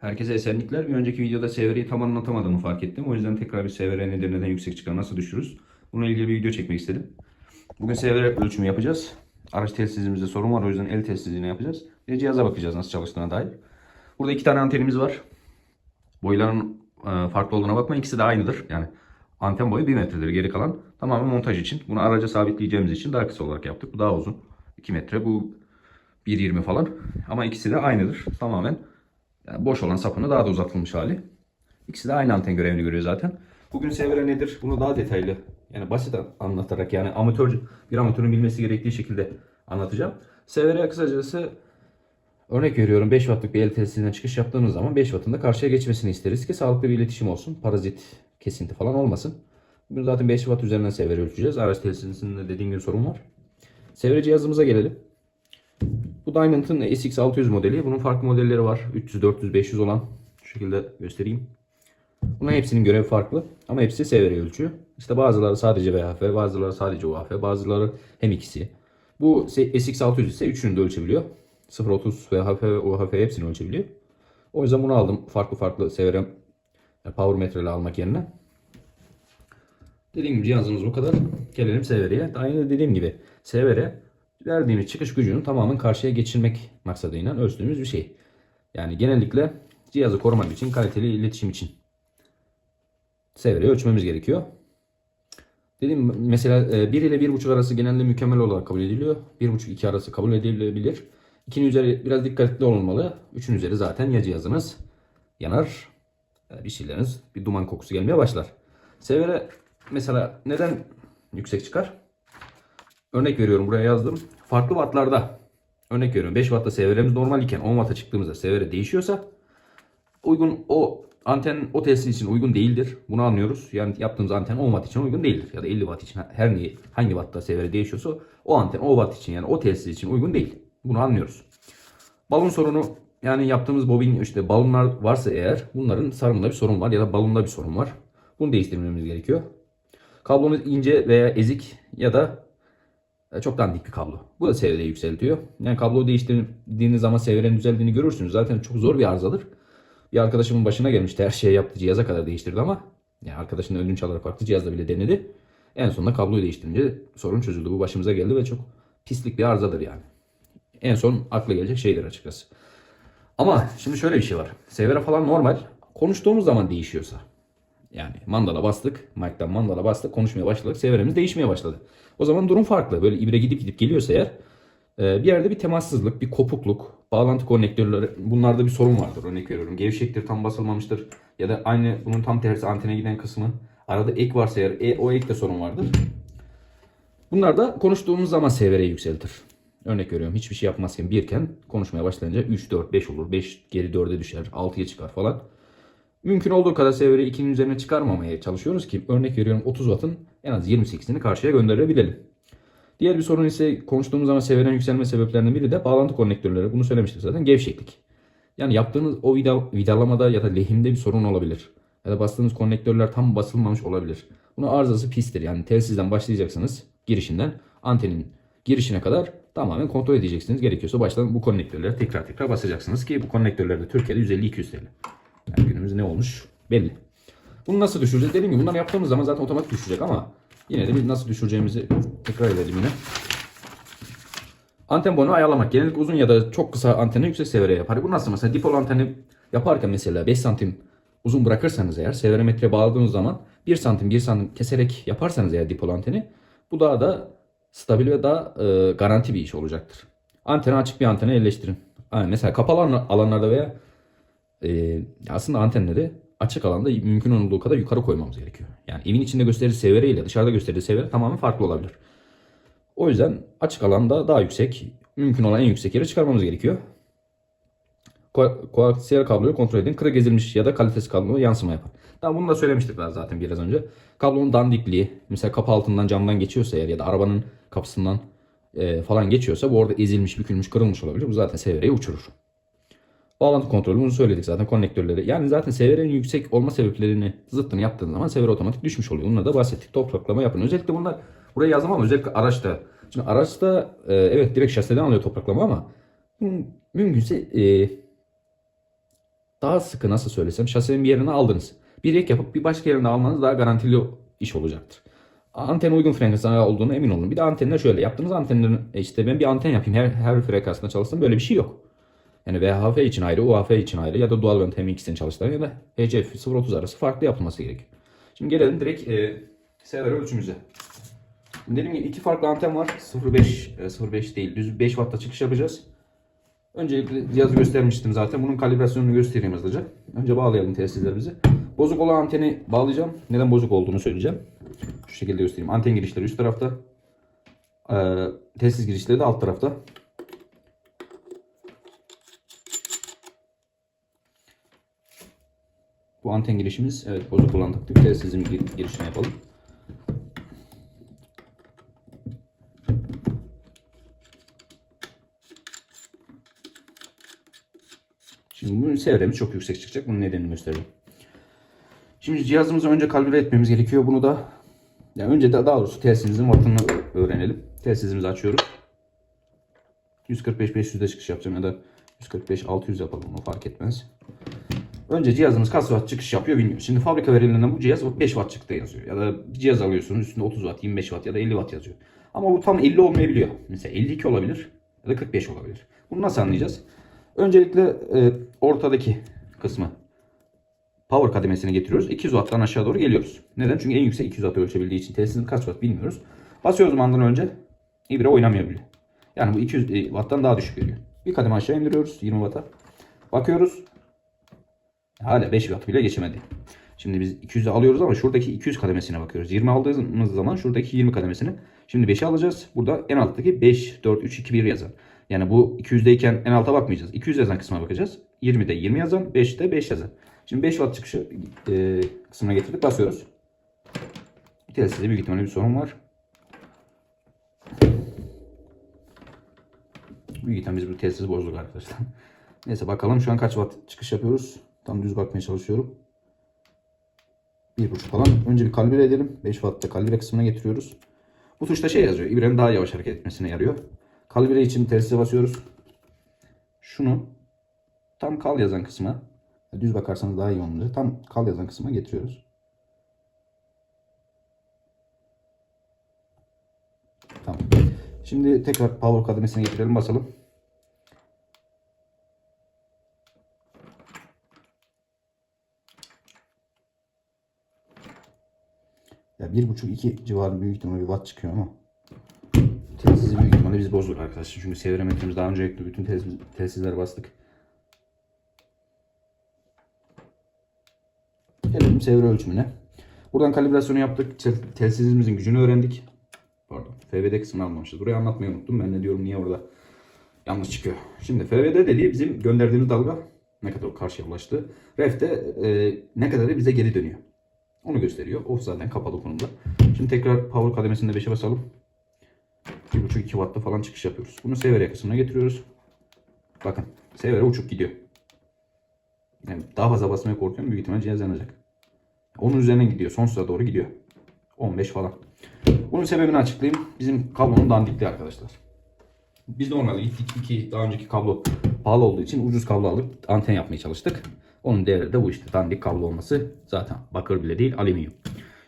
Herkese esenlikler. Bir önceki videoda severeyi tam anlatamadığımı fark ettim. O yüzden tekrar bir severe nedir, neden yüksek çıkar, nasıl düşürürüz? Bununla ilgili bir video çekmek istedim. Bugün severe ölçümü yapacağız. Araç telsizimizde sorun var o yüzden el telsizliğine yapacağız. Bir cihaza bakacağız nasıl çalıştığına dair. Burada iki tane antenimiz var. Boyların e, farklı olduğuna bakmayın. İkisi de aynıdır. Yani anten boyu 1 metredir. Geri kalan tamamen montaj için. Bunu araca sabitleyeceğimiz için daha kısa olarak yaptık. Bu daha uzun. 2 metre. Bu 1.20 falan. Ama ikisi de aynıdır. Tamamen yani boş olan sapını daha da uzatılmış hali. İkisi de aynı anten görevini görüyor zaten. Bugün severe nedir? Bunu daha detaylı yani basit anlatarak yani amatör bir amatörün bilmesi gerektiği şekilde anlatacağım. Severe kısacası örnek veriyorum 5 wattlık bir el testinden çıkış yaptığımız zaman 5 wattın da karşıya geçmesini isteriz ki sağlıklı bir iletişim olsun. Parazit kesinti falan olmasın. Bugün zaten 5 watt üzerinden severe ölçeceğiz. Araç telsizinde dediğim gibi sorun var. Severe cihazımıza gelelim. Bu Diamond'ın SX600 modeli. Bunun farklı modelleri var. 300, 400, 500 olan. Şu şekilde göstereyim. Bunların hepsinin görevi farklı. Ama hepsi severe ölçüyor. İşte bazıları sadece VHF, bazıları sadece UHF, bazıları hem ikisi. Bu SX600 ise üçünü de ölçebiliyor. 0.30 VHF ve UHF hepsini ölçebiliyor. O yüzden bunu aldım. Farklı farklı severe yani power metre ile almak yerine. Dediğim gibi cihazımız bu kadar. Gelelim severeye. Aynı dediğim gibi severe verdiğimiz çıkış gücünü tamamen karşıya geçirmek maksadıyla ölçtüğümüz bir şey. Yani genellikle cihazı korumak için, kaliteli iletişim için severeyi ölçmemiz gerekiyor. Dediğim mesela 1 ile 1.5 arası genelde mükemmel olarak kabul ediliyor. 1.5-2 arası kabul edilebilir. 2'nin üzeri biraz dikkatli olmalı. 3'ün üzeri zaten ya cihazınız yanar, bir şeyleriniz bir duman kokusu gelmeye başlar. Severe mesela neden yüksek çıkar? Örnek veriyorum buraya yazdım. Farklı wattlarda örnek veriyorum 5 wattta severemiz normal iken 10 watt'a çıktığımızda severe değişiyorsa uygun o anten o telsiz için uygun değildir. Bunu anlıyoruz. Yani yaptığımız anten 10 watt için uygun değildir. Ya da 50 watt için her ne, hangi wattta severe değişiyorsa o anten o watt için yani o telsiz için uygun değil. Bunu anlıyoruz. Balon sorunu yani yaptığımız bobin işte balonlar varsa eğer bunların sarımında bir sorun var ya da balonda bir sorun var. Bunu değiştirmemiz gerekiyor. Kablomuz ince veya ezik ya da e, çok dandik bir kablo. Bu da seviyeyi yükseltiyor. Yani kabloyu değiştirdiğiniz zaman seviyenin düzeldiğini görürsünüz. Zaten çok zor bir arızadır. Bir arkadaşımın başına gelmişti. Her şeyi yaptı. Cihaza kadar değiştirdi ama yani arkadaşının ödünç alarak baktı. Cihazda bile denedi. En sonunda kabloyu değiştirince sorun çözüldü. Bu başımıza geldi ve çok pislik bir arızadır yani. En son akla gelecek şeyler açıkçası. Ama şimdi şöyle bir şey var. Severe falan normal. Konuştuğumuz zaman değişiyorsa. Yani mandala bastık. Mike'dan mandala bastık. Konuşmaya başladık. Severemiz değişmeye başladı. O zaman durum farklı. Böyle ibre gidip gidip geliyorsa eğer e, bir yerde bir temassızlık, bir kopukluk, bağlantı konnektörleri bunlarda bir sorun vardır. Örnek veriyorum. Gevşektir, tam basılmamıştır. Ya da aynı bunun tam tersi antene giden kısmı. Arada ek varsa eğer e, o ekte sorun vardır. Bunlar da konuştuğumuz zaman severeyi yükseltir. Örnek veriyorum hiçbir şey yapmazken birken konuşmaya başlayınca 3, 4, 5 olur. 5 geri 4'e düşer, 6'ya çıkar falan. Mümkün olduğu kadar severi 2'nin üzerine çıkarmamaya çalışıyoruz ki örnek veriyorum 30 wattın en az 28'ini karşıya gönderebilelim. Diğer bir sorun ise konuştuğumuz zaman seviyenin yükselme sebeplerinden biri de bağlantı konnektörleri. Bunu söylemiştik zaten gevşeklik. Yani yaptığınız o vida, vidalamada ya da lehimde bir sorun olabilir. Ya da bastığınız konnektörler tam basılmamış olabilir. Bunun arızası pistir. Yani telsizden başlayacaksınız girişinden antenin girişine kadar tamamen kontrol edeceksiniz. Gerekiyorsa baştan bu konnektörleri tekrar tekrar basacaksınız ki bu konnektörler de Türkiye'de 150-200 TL. Yani günümüz ne olmuş belli. Bunu nasıl düşüreceğiz? Dediğim gibi bunları yaptığımız zaman zaten otomatik düşecek ama yine de biz nasıl düşüreceğimizi tekrar edelim yine. Anten boyunu ayarlamak. Genellikle uzun ya da çok kısa anteni yüksek seviyeye yapar. Bu nasıl? Mesela dipol anteni yaparken mesela 5 santim uzun bırakırsanız eğer severometreye bağladığınız zaman 1 santim 1 santim keserek yaparsanız eğer dipol anteni bu daha da stabil ve daha e, garanti bir iş olacaktır. Anteni açık bir antene yerleştirin. Yani mesela kapalı alanlarda veya e, aslında antenleri açık alanda mümkün olduğu kadar yukarı koymamız gerekiyor. Yani evin içinde gösterdiği seviyere ile dışarıda gösterdiği seviye tamamen farklı olabilir. O yüzden açık alanda daha yüksek, mümkün olan en yüksek yere çıkarmamız gerekiyor. Ko koaksiyel kabloyu kontrol edin. Kırık ezilmiş ya da kalitesiz kablo yansıma yapar. Daha bunu da söylemiştik ben zaten biraz önce. Kablonun dandikliği, mesela kapı altından camdan geçiyorsa eğer ya da arabanın kapısından e, falan geçiyorsa bu orada ezilmiş, bükülmüş, kırılmış olabilir. Bu zaten seviyeyi uçurur. Bağlantı kontrolü söyledik zaten konnektörleri. Yani zaten seviyenin yüksek olma sebeplerini zıttını yaptığın zaman seviye otomatik düşmüş oluyor. Bunları da bahsettik. Topraklama yapın. Özellikle bunlar buraya yazmam ama özellikle araçta. Şimdi araçta e, evet direkt şaseden alıyor topraklama ama mümkünse e, daha sıkı nasıl söylesem şasinin bir yerini aldınız. Bir ek yapıp bir başka yerine almanız daha garantili iş olacaktır. Anten uygun frekansına olduğunu emin olun. Bir de antenler şöyle yaptığınız antenlerin e işte ben bir anten yapayım her, her frekansında çalışsın böyle bir şey yok. Yani VHF için ayrı, UHF için ayrı ya da dual band hem ikisini çalıştıran ya da HF 030 arası farklı yapılması gerekiyor. Şimdi gelelim direkt e, sever ölçümüze. Dediğim gibi iki farklı anten var. 0.5 e, 0.5 değil düz 5 Watt'ta çıkış yapacağız. Öncelikle cihazı göstermiştim zaten. Bunun kalibrasyonunu göstereyim hızlıca. Önce bağlayalım tesislerimizi. Bozuk olan anteni bağlayacağım. Neden bozuk olduğunu söyleyeceğim. Şu şekilde göstereyim. Anten girişleri üst tarafta. Ee, tesis girişleri de alt tarafta. Bu anten girişimiz evet bozuk taktık. Tesisin gir- girişini yapalım. Şimdi bunun sevremiz çok yüksek çıkacak. Bunun nedenini göstereceğim. Şimdi cihazımızı önce kalibre etmemiz gerekiyor. Bunu da yani önce de daha doğrusu tesisimizin wattını öğrenelim. Tesisimizi açıyoruz. 145-500'de çıkış yapacağım ya da 145-600 yapalım onu fark etmez. Önce cihazımız kaç watt çıkış yapıyor bilmiyoruz. Şimdi fabrika verilerinden bu cihaz 5 watt çıktı yazıyor. Ya da bir cihaz alıyorsunuz üstünde 30 watt, 25 watt ya da 50 watt yazıyor. Ama bu tam 50 olmayabiliyor. Mesela 52 olabilir ya da 45 olabilir. Bunu nasıl anlayacağız? Öncelikle e, ortadaki kısmı power kademesine getiriyoruz. 200 watt'tan aşağı doğru geliyoruz. Neden? Çünkü en yüksek 200 watt ölçebildiği için tesisin kaç watt bilmiyoruz. Basıyoruz mandan önce ibre oynamıyor bile. Yani bu 200 e, watt'tan daha düşük veriyor. Bir kademe aşağı indiriyoruz 20 watt'a. Bakıyoruz. Hala 5 watt bile geçemedi. Şimdi biz 200'ü alıyoruz ama şuradaki 200 kademesine bakıyoruz. 20 aldığımız zaman şuradaki 20 kademesini. Şimdi 5'i alacağız. Burada en alttaki 5, 4, 3, 2, 1 yazan. Yani bu 200'deyken en alta bakmayacağız. 200 yazan kısma bakacağız. 20'de 20 yazan, 5'te 5 yazan. Şimdi 5 watt çıkışı e, kısmına getirdik. Basıyoruz. Telsizde büyük ihtimalle bir sorun var. Büyük ihtimalle biz bu telsizi bozduk arkadaşlar. Neyse bakalım şu an kaç watt çıkış yapıyoruz. Tam düz bakmaya çalışıyorum. 1.5 falan. Önce bir kalibre edelim. 5 wattta kalibre kısmına getiriyoruz. Bu tuşta şey yazıyor. İbrenin daha yavaş hareket etmesine yarıyor. Kalibre için telsize basıyoruz. Şunu tam kal yazan kısma düz bakarsanız daha iyi olacak. Tam kal yazan kısma getiriyoruz. Tamam. Şimdi tekrar power kademesine getirelim basalım. Ya bir buçuk iki civarı büyük ihtimalle bir watt çıkıyor ama telsizi büyük ihtimalle biz bozduk arkadaşlar. Çünkü sevremetremiz daha önce yoktu. Bütün telsiz, telsizlere bastık. Gelelim sevre ölçümüne. Buradan kalibrasyonu yaptık. Tel- Telsizimizin gücünü öğrendik. Pardon. FVD kısmını almamışız. Burayı anlatmayı unuttum. Ben de diyorum niye orada yanlış çıkıyor. Şimdi FVD dediği bizim gönderdiğimiz dalga ne kadar karşıya ulaştı. Ref de e, ne kadar bize geri dönüyor. Onu gösteriyor. O zaten kapalı konumda. Şimdi tekrar power kademesinde 5'e basalım. 1.5-2 Watt'ta falan çıkış yapıyoruz. Bunu severe kısmına getiriyoruz. Bakın severe uçup gidiyor. Yani daha fazla basmaya korkuyorum. Büyük ihtimal cihaz yanacak. Onun üzerine gidiyor. Sonsuza doğru gidiyor. 15 falan. Bunun sebebini açıklayayım. Bizim kablonun dandikliği arkadaşlar. Biz normalde gittik iki daha önceki kablo pahalı olduğu için ucuz kablo alıp anten yapmaya çalıştık. Onun değeri de bu işte dandik kablo olması zaten bakır bile değil alüminyum.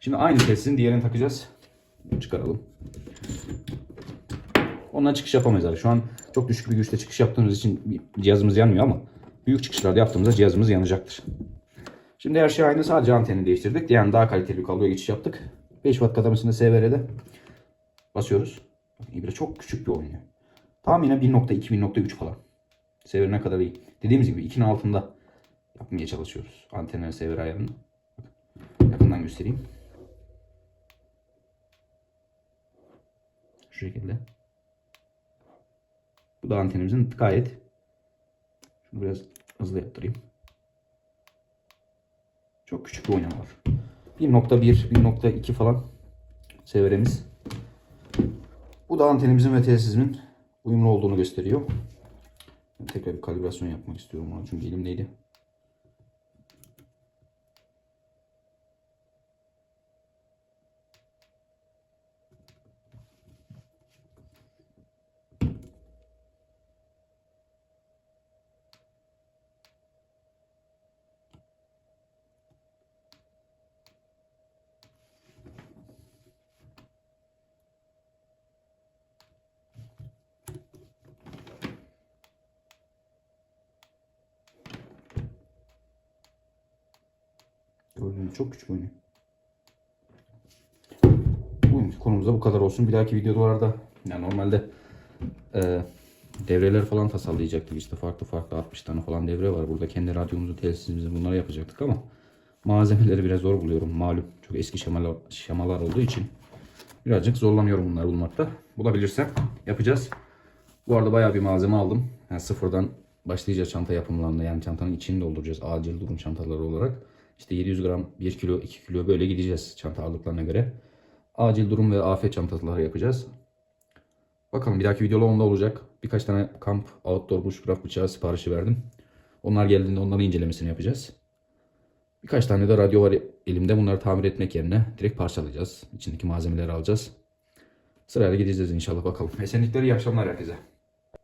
Şimdi aynı tesisin diğerini takacağız. Çıkaralım. Ondan çıkış yapamayız abi. Şu an çok düşük bir güçle çıkış yaptığımız için cihazımız yanmıyor ama büyük çıkışlarda yaptığımızda cihazımız yanacaktır. Şimdi her şey aynı. Sadece anteni değiştirdik. Yani daha kaliteli bir kabloya geçiş yaptık. 5 watt kademesinde SVR'de basıyoruz. İbre çok küçük bir oynuyor. Tahminen 1.2 1.3 falan. SVR ne kadar iyi. Dediğimiz gibi 2'nin altında yapmaya çalışıyoruz. Antenlerin SVR ayarını. Yakından göstereyim. Şu şekilde. Bu da antenimizin gayet. Şunu biraz hızlı yaptırayım. Çok küçük bir oynama var. 1.1, 1.2 falan severemiz. Bu da antenimizin ve tesisimin uyumlu olduğunu gösteriyor. Tekrar bir kalibrasyon yapmak istiyorum ona çünkü elimdeydi. Gördüğünüz çok küçük oynuyor. Bugünkü konumuzda bu kadar olsun. Bir dahaki videolarda yani normalde e, devreler falan tasarlayacaktık. İşte farklı farklı 60 tane falan devre var. Burada kendi radyomuzu, tesisimizi bunları yapacaktık ama malzemeleri biraz zor buluyorum. Malum çok eski şemalar, şemalar olduğu için birazcık zorlanıyorum bunları bulmakta. Bulabilirsem yapacağız. Bu arada bayağı bir malzeme aldım. Yani sıfırdan başlayacağız çanta yapımlarına. Yani çantanın içini dolduracağız acil durum çantaları olarak. İşte 700 gram, 1 kilo, 2 kilo böyle gideceğiz çanta ağırlıklarına göre. Acil durum ve afet çantaları yapacağız. Bakalım bir dahaki videoda onda olacak. Birkaç tane kamp outdoor bushcraft bıçağı siparişi verdim. Onlar geldiğinde onların incelemesini yapacağız. Birkaç tane de radyo var elimde. Bunları tamir etmek yerine direkt parçalayacağız. İçindeki malzemeleri alacağız. Sırayla gideceğiz inşallah bakalım. Esenlikler iyi akşamlar herkese.